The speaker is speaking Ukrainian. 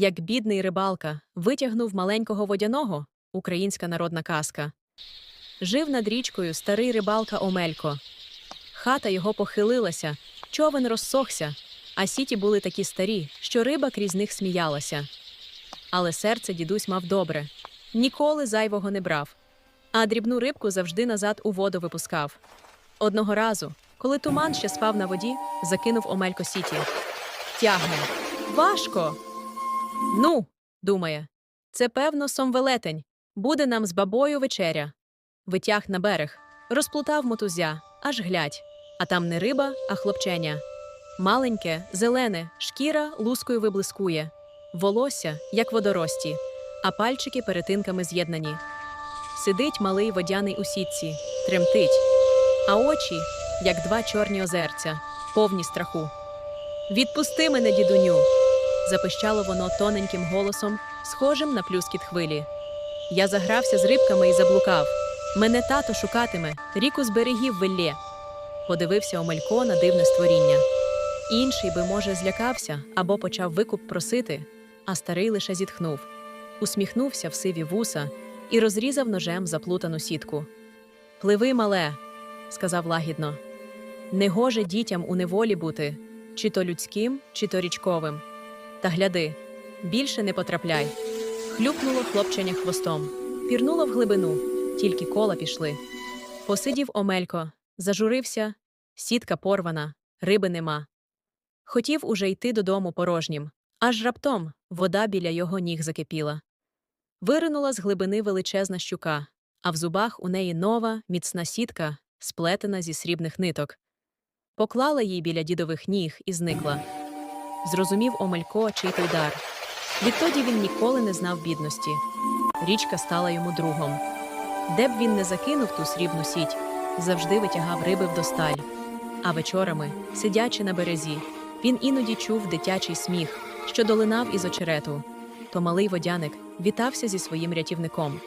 як бідний рибалка витягнув маленького водяного українська народна казка. Жив над річкою старий рибалка Омелько. Хата його похилилася, човен розсохся, а сіті були такі старі, що риба крізь них сміялася. Але серце дідусь мав добре, ніколи зайвого не брав, а дрібну рибку завжди назад у воду випускав. Одного разу, коли туман ще спав на воді, закинув Омелько сіті. Тягне. Важко. Ну, думає, це певно сомвелетень. Буде нам з бабою вечеря. Витяг на берег, розплутав мотузя, аж глядь. А там не риба, а хлопченя. Маленьке, зелене, шкіра лускою виблискує, волосся, як водорості, а пальчики перетинками з'єднані. Сидить малий водяний у сітці, тремтить, а очі, як два чорні озерця, повні страху. Відпусти мене, дідуню. Запищало воно тоненьким голосом, схожим на плюскіт хвилі. Я загрався з рибками і заблукав. Мене тато шукатиме, ріку з берегів виллє. Подивився Омелько на дивне створіння. Інший би, може, злякався або почав викуп просити, а старий лише зітхнув, усміхнувся в сиві вуса і розрізав ножем заплутану сітку. Пливи, мале, сказав лагідно. Не гоже дітям у неволі бути, чи то людським, чи то річковим. Та гляди, більше не потрапляй. Хлюпнуло хлопченя хвостом, пірнуло в глибину, тільки кола пішли. Посидів Омелько, зажурився, сітка порвана, риби нема. Хотів уже йти додому порожнім, аж раптом вода біля його ніг закипіла. Виринула з глибини величезна щука, а в зубах у неї нова, міцна сітка, сплетена зі срібних ниток. Поклала її біля дідових ніг і зникла. Зрозумів Омелько, чий той дар. Відтоді він ніколи не знав бідності. Річка стала йому другом. Де б він не закинув ту срібну сіть, завжди витягав риби вдосталь. А вечорами, сидячи на березі, він іноді чув дитячий сміх, що долинав із очерету. То малий водяник вітався зі своїм рятівником.